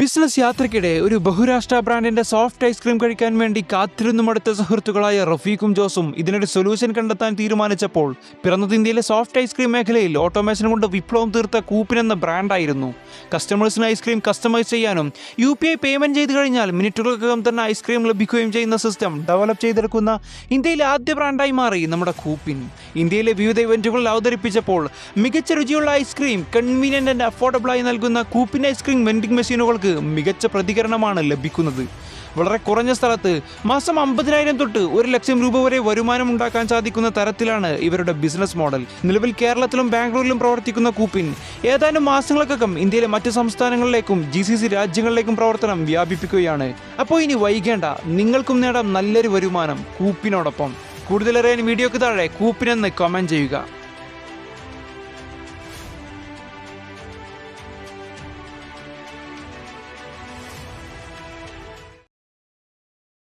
Business യാത്രയ്ക്കിടെ ഒരു ബഹുരാഷ്ട്ര ബ്രാൻഡിന്റെ സോഫ്റ്റ് ഐസ്ക്രീം കഴിക്കാൻ വേണ്ടി കാത്തിരുന്നു അടുത്ത സുഹൃത്തുക്കളായ റഫീഖും ജോസും ഇതിനൊരു സൊല്യൂഷൻ കണ്ടെത്താൻ തീരുമാനിച്ചപ്പോൾ പിറന്നത് ഇന്ത്യയിലെ സോഫ്റ്റ് ഐസ്ക്രീം മേഖലയിൽ ഓട്ടോമേഷൻ കൊണ്ട് വിപ്ലവം തീർത്ത കൂപ്പിൻ എന്ന ബ്രാൻഡായിരുന്നു. കസ്റ്റമേഴ്സിന് ഐസ്ക്രീം കസ്റ്റമൈസ് ചെയ്യാനും യു പി ഐ പേയ്മെന്റ് ചെയ്ത് കഴിഞ്ഞാൽ മിനിറ്റുകൾക്കകം തന്നെ ഐസ്ക്രീം ലഭിക്കുകയും ചെയ്യുന്ന സിസ്റ്റം ഡെവലപ്പ് ചെയ്തെടുക്കുന്ന ഇന്ത്യയിലെ ആദ്യ ബ്രാൻഡായി മാറി നമ്മുടെ കൂപ്പിൻ. ഇന്ത്യയിലെ വിവിധ ഇവന്റുകളിൽ അവതരിപ്പിച്ചപ്പോൾ മികച്ച രുചിയുള്ള ഐസ്ക്രീം കൺവീനിയന്റ് ആൻഡ് അഫോർഡബിൾ ആയി നൽകുന്ന കൂപ്പിൻ ഐസ്ക്രീം വെൻഡിംഗ് മെഷീനുകൾക്ക് മികച്ച പ്രതികരണമാണ് ലഭിക്കുന്നത്. വളരെ കുറഞ്ഞ സ്ഥലത്ത് മാസം അമ്പതിനായിരം തൊട്ട് ഒരു ലക്ഷം രൂപ വരെ വരുമാനം ഉണ്ടാക്കാൻ സാധിക്കുന്ന തരത്തിലാണ് ഇവരുടെ ബിസിനസ് മോഡൽ. നിലവിൽ കേരളത്തിലും ബാംഗ്ലൂരിലും പ്രവർത്തിക്കുന്ന കൂപ്പിൻ ഏതാനും മാസങ്ങൾക്കകം ഇന്ത്യയിലെ മറ്റ് സംസ്ഥാനങ്ങളിലേക്കും ജി സി സി രാജ്യങ്ങളിലേക്കും പ്രവർത്തനം വ്യാപിപ്പിക്കുകയാണ്. അപ്പോൾ ഇനി വൈകേണ്ട നിങ്ങൾക്കും നേടാം നല്ലൊരു വരുമാനം കൂപ്പിനോടൊപ്പം. കൂടുതലറിയാൻ വീഡിയോക്ക് താഴെ കൂപ്പിനെന്ന് കമന്റ് ചെയ്യുക.